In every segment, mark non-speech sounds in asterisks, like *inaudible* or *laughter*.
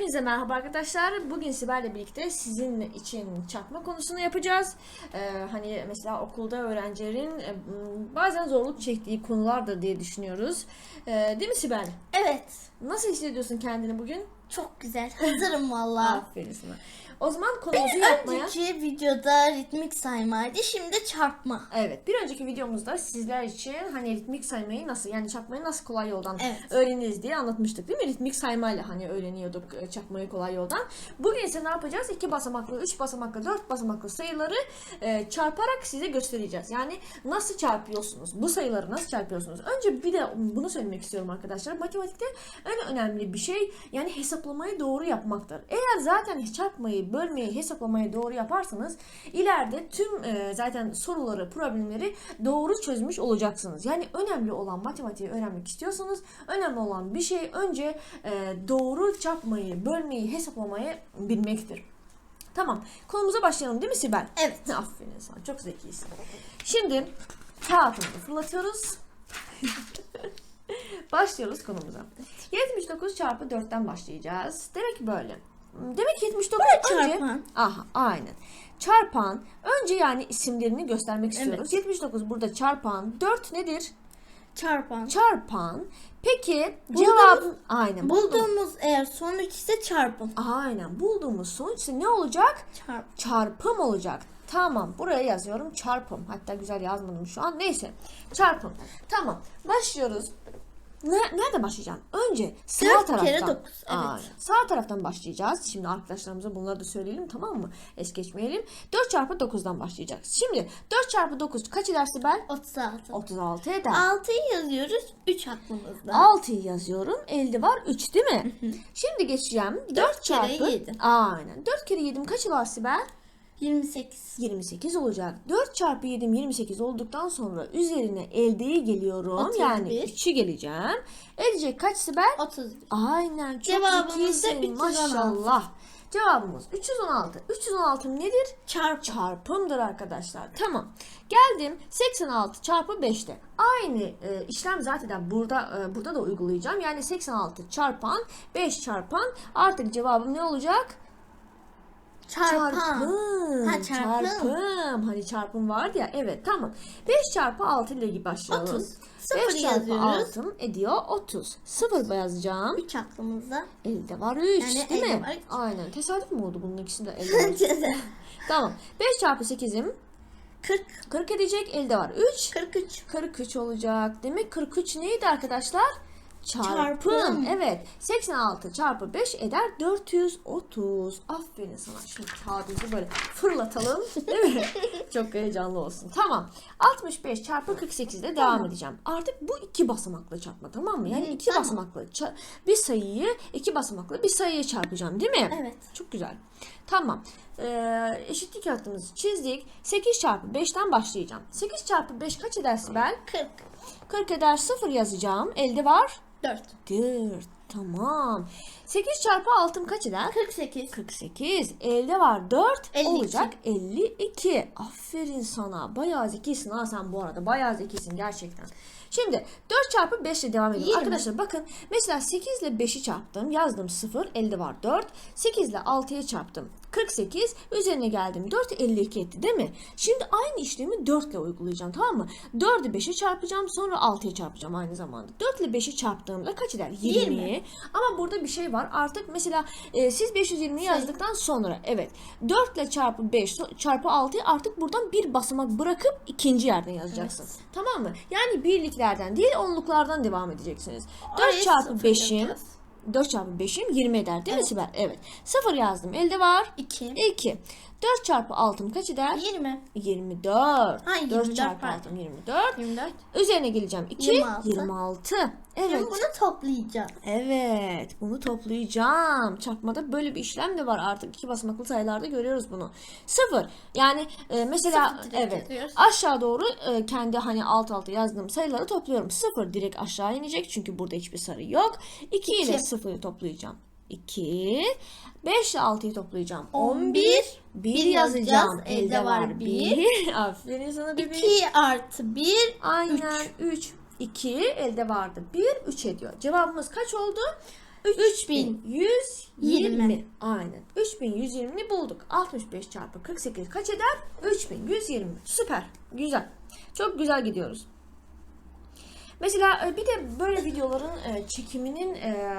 Hepinize merhaba arkadaşlar. Bugün Sibel'le birlikte sizin için çarpma konusunu yapacağız. Ee, hani mesela okulda öğrencilerin e, bazen zorluk çektiği konulardır diye düşünüyoruz. Ee, değil mi Sibel? Evet. Nasıl hissediyorsun kendini bugün? Çok güzel. Hazırım valla. Aferin sana. O zaman konumuzu yapmaya... Önceki videoda ritmik saymaydı. Şimdi çarpma. Evet, bir önceki videomuzda sizler için hani ritmik saymayı nasıl yani çarpmayı nasıl kolay yoldan Evet. öğreniriz diye anlatmıştık değil mi? Ritmik saymayla hani öğreniyorduk e, çarpmayı kolay yoldan. Bugün ise ne yapacağız? İki basamaklı, üç basamaklı, dört basamaklı sayıları e, çarparak size göstereceğiz. Yani nasıl çarpıyorsunuz? Bu sayıları nasıl çarpıyorsunuz? Önce bir de bunu söylemek istiyorum arkadaşlar. Matematikte en önemli bir şey yani hesaplamayı doğru yapmaktır. Eğer zaten çarpmayı, bölmeyi, hesaplamayı doğru yaparsanız ileride tüm e, zaten soruları, problemleri doğru çözmüş olacaksınız. Yani önemli olan matematiği öğrenmek istiyorsanız önemli olan bir şey önce e, doğru çarpmayı, bölmeyi, hesaplamayı bilmektir. Tamam. Konumuza başlayalım değil mi Sibel? Evet. *laughs* Aferin sana. Çok zekisin. Şimdi kağıtımızı fırlatıyoruz. *laughs* Başlıyoruz konumuza. 79 çarpı 4'ten başlayacağız. Demek ki böyle. Demek ki 79 önce... çarpan. Aha aynen. Çarpan. Önce yani isimlerini göstermek istiyoruz. 79 burada çarpan. 4 nedir? Çarpan. Çarpan. Peki Bulduğumuz- cevabın... Aynen. buldum. Bulduğumuz eğer sonuç ise çarpım. Aynen. Bulduğumuz sonuç ise ne olacak? Çarp. çarpım olacak. Tamam buraya yazıyorum çarpım. Hatta güzel yazmadım şu an. Neyse çarpım. Tamam başlıyoruz. Ne, nerede başlayacağım? Önce sağ Dört taraftan. kere dokuz, evet. Aynen. Sağ taraftan başlayacağız. Şimdi arkadaşlarımıza bunları da söyleyelim tamam mı? Es geçmeyelim. 4 çarpı 9'dan başlayacağız. Şimdi 4 çarpı 9 kaç eder Sibel? 36. 36 eder. 6'yı yazıyoruz. 3 aklımızda. 6'yı yazıyorum. Elde var 3 değil mi? Şimdi geçeceğim. 4 Dört kere çarpı. yedi. Aynen. 4 kere 7 kaç eder Sibel? 28. 28 olacak. 4 çarpı 7 28 olduktan sonra üzerine eldeyi geliyorum. 31. Yani 3'ü geleceğim. Edecek kaç Sibel? 31. Aynen çok Cevabımız da zekisin 316. maşallah. Cevabımız 316. 316 nedir? Çarp. Çarpımdır arkadaşlar. Tamam. Geldim 86 çarpı 5'te. Aynı e, işlem zaten burada e, burada da uygulayacağım. Yani 86 çarpan 5 çarpan artık cevabım ne olacak? Çarpan. Çarpım. Ha, çarpım. Çarpım. Hani çarpım vardı ya. Evet tamam. 5 çarpı 6 ile başlayalım. 30. 5 Sıfır çarpı yazıyoruz. 6 ediyor 30. 0 yazacağım. 3 aklımızda. Elde var 3 Yani değil mi? var. Aynen. Tesadüf mü oldu bunun ikisi de elde var. *laughs* Tamam. 5 çarpı 8'im 40. 40 edecek. Elde var 3. 43. 43 olacak. Demek 43 neydi arkadaşlar? Çarpım. Çarpım. Evet. 86 çarpı 5 eder 430. Aferin sana. Şimdi kağıdımızı böyle fırlatalım. *laughs* Değil mi? Çok heyecanlı olsun. Tamam. 65 çarpı 48 ile devam edeceğim. Artık bu iki basamaklı çarpma tamam mı? Yani iki tamam. basamaklı bir sayıyı iki basamaklı bir sayıya çarpacağım değil mi? Evet. Çok güzel. Tamam. Ee, eşitlik hattımızı çizdik. 8 çarpı 5'ten başlayacağım. 8 çarpı 5 kaç eder Sibel? 40. 40 eder 0 yazacağım. Elde var 4. 4. Tamam. 8 çarpı 6'm kaç eder? 48. 48. Elde var 4. 52. Olacak 52. Aferin sana. Bayağı zekisin ha sen bu arada. Bayağı zekisin gerçekten. Şimdi 4 çarpı 5 ile devam edelim. Arkadaşlar bakın mesela 8 ile 5'i çarptım. Yazdım 0. Elde var 4. 8 ile 6'yı çarptım. 48. Üzerine geldim 4. 52 etti değil mi? Şimdi aynı işlemi 4 ile uygulayacağım tamam mı? 4'ü 5'e çarpacağım sonra 6'ya çarpacağım aynı zamanda. 4 ile 5'i çarptığımda kaç eder? 20. 20. Ama burada bir şey var. Artık mesela e, siz 520'yi yazdıktan sonra evet 4 ile çarpı 5 so- çarpı 6'yı artık buradan bir basamak bırakıp ikinci yerden yazacaksın. Tamam mı? Yani birliklerden değil onluklardan devam edeceksiniz. 4 Oraya çarpı sıfır 5'im yazacağız. 4 çarpı 5'im 20 eder değil mi Evet. Sibel? Evet. 0 yazdım. Elde var. 2. 2. 4 çarpı 6'm kaç eder? 20. 24. Ha, 4 24 çarpı pardon. 6'm 24. 24. Üzerine geleceğim 2. 26. 26. Evet. Şimdi bunu toplayacağız. Evet, bunu toplayacağım. Çarpmada böyle bir işlem de var artık. iki basamaklı sayılarda görüyoruz bunu. Sıfır. Yani e, mesela Sıfır evet yazıyoruz. aşağı doğru e, kendi hani alt alta yazdığım sayıları topluyorum. Sıfır direkt aşağı inecek çünkü burada hiçbir sayı yok. 2 ile İki. sıfırı toplayacağım. 2 5 ile 6'yı toplayacağım. 11. 1 Bir yazacağım. yazacağız. Elde var 1. *laughs* Aferin sana bebeğim. 2 artı 1. Aynen 3. 2 elde vardı. 1 3 ediyor. Cevabımız kaç oldu? 3120. Aynen. 3120'ni bulduk. 65 çarpı 48 kaç eder? 3120. Süper. Güzel. Çok güzel gidiyoruz. Mesela e, bir de böyle videoların e, çekiminin e,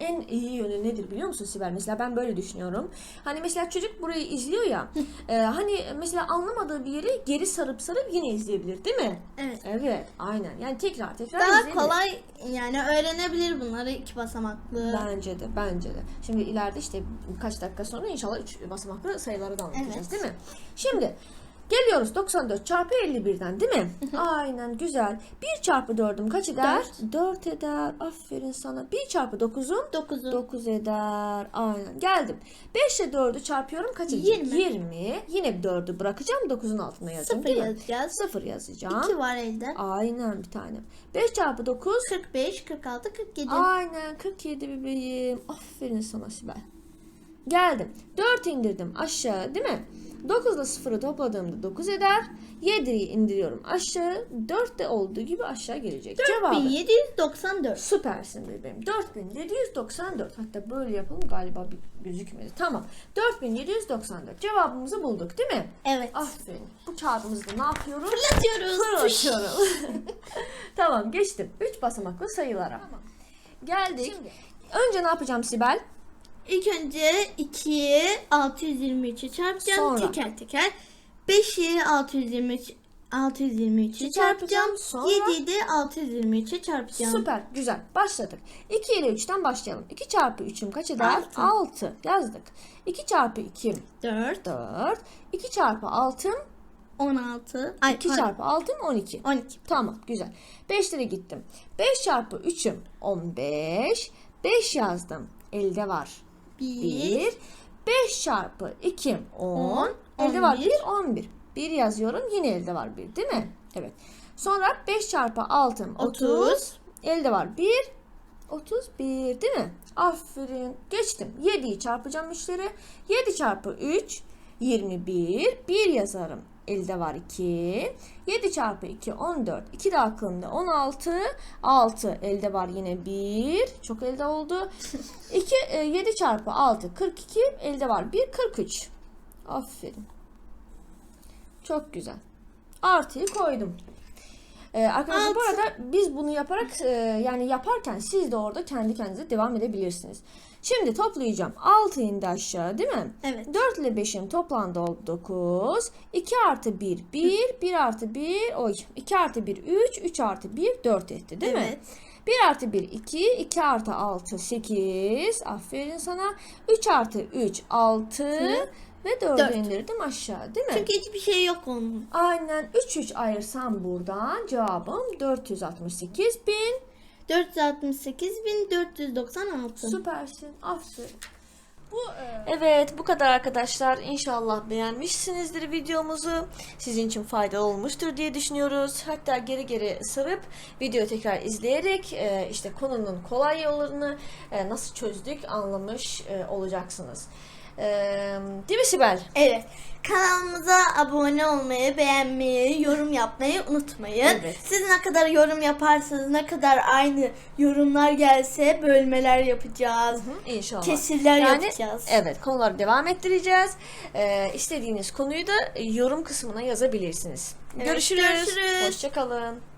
en iyi yönü nedir biliyor musun Sibel? Mesela ben böyle düşünüyorum. Hani mesela çocuk burayı izliyor ya. hani mesela anlamadığı bir yeri geri sarıp sarıp yine izleyebilir değil mi? Evet. Evet, aynen. Yani tekrar tekrar Daha izleyebilir. kolay yani öğrenebilir bunları iki basamaklı. Bence de, bence de. Şimdi ileride işte birkaç dakika sonra inşallah 3 basamaklı sayıları da anlatacağız Evet. değil mi? Şimdi geliyoruz 94 çarpı 51'den değil mi? Aynen güzel. 1 çarpı 4'üm kaç eder? 4 eder. Aferin sana. 1 çarpı 9'um 9'u. 9 eder. Aynen. Geldim. 5 ile 4'ü çarpıyorum kaç edecek? 20. 20. Yine 4'ü bırakacağım 9'un altına yazacağım 0 değil mi? yazacağız. 0 yazacağım. 2 var elde. Aynen bir tane. 5 çarpı 9 45, 46, 47. Aynen 47 bebeğim. Aferin sana Sibel. Geldim. 4 indirdim aşağı değil mi? 9 ile 0'ı topladığımda 9 eder. 7'yi indiriyorum aşağı. 4 de olduğu gibi aşağı gelecek. Cevabı. 1794. Süpersin bebeğim. 4794. Hatta böyle yapalım galiba bir gözükmedi. Tamam. 4794. Cevabımızı bulduk değil mi? Evet. Aferin. Bu kağıdımızı da ne yapıyoruz? Fırlatıyoruz. Fırlatıyorum. *laughs* tamam geçtim. 3 basamaklı sayılara. Geldik. Önce ne yapacağım Sibel? İlk önce 2'yi 623'e çarpacağım Sonra? teker teker. 5'i 623 623'e çarpacağım. Sonra? 7'yi de 623'e çarpacağım. Süper. Güzel. Başladık. 2 ile 3'ten başlayalım. 2 çarpı 3'üm kaç eder? Altı. 6. Yazdık. 2 çarpı 2'm 4, 4. 2 çarpı 6'm 16, ay 2 pardon, çarpı 6'm 12. 12. Tamam güzel. 5 lira gittim. 5 çarpı 3'üm 15. 5 yazdım. Elde var. 1, 1. 5 çarpı 2'm 10. On, Elde var 11. 1 11. 1 yazıyorum yine elde var 1 değil mi? Evet. Sonra 5 çarpı 6'm 30. 30. Elde var 1. 31 değil mi? Aferin. Geçtim. 7'yi çarpacağım 3'leri. 7 çarpı 3 21. 1 yazarım. Elde var 2. 7 çarpı 2 14. 2 de aklımda 16. 6 elde var yine 1. Çok elde oldu. *laughs* 2 7 çarpı 6 42. Elde var 1 43. Aferin. Çok güzel. Artıyı koydum. Ee, arkadaşlar bu Altı. arada biz bunu yaparak e, yani yaparken siz de orada kendi kendinize devam edebilirsiniz. Şimdi toplayacağım. 6 indi aşağı değil mi? Evet. 4 ile 5'in toplamda oldu 9. 2 artı 1 1. 1 artı 1 oy. 2 artı 1 3. 3 artı 1 4 etti değil mi? Evet. 1 artı 1 2. 2 artı 6 8. Aferin sana. 3 artı 3 6. Ve 4'ü Dört. indirdim aşağı değil mi? Çünkü hiçbir şey yok onun. Aynen 3 3 ayırsam buradan cevabım 468 bin. 468.496. Süpersin. Aferin. Bu, evet bu kadar arkadaşlar. İnşallah beğenmişsinizdir videomuzu. Sizin için faydalı olmuştur diye düşünüyoruz. Hatta geri geri sarıp videoyu tekrar izleyerek e, işte konunun kolay yollarını e, nasıl çözdük anlamış e, olacaksınız. E, değil mi Sibel? Evet. Kanalımıza abone olmayı, beğenmeyi, yorum yapmayı unutmayın. Evet. Siz ne kadar yorum yaparsanız, ne kadar aynı yorumlar gelse bölmeler yapacağız. İnşallah. Kesirler Yani, yapacağız. Evet konuları devam ettireceğiz. Ee, istediğiniz konuyu da yorum kısmına yazabilirsiniz. Evet, görüşürüz. görüşürüz. Hoşçakalın.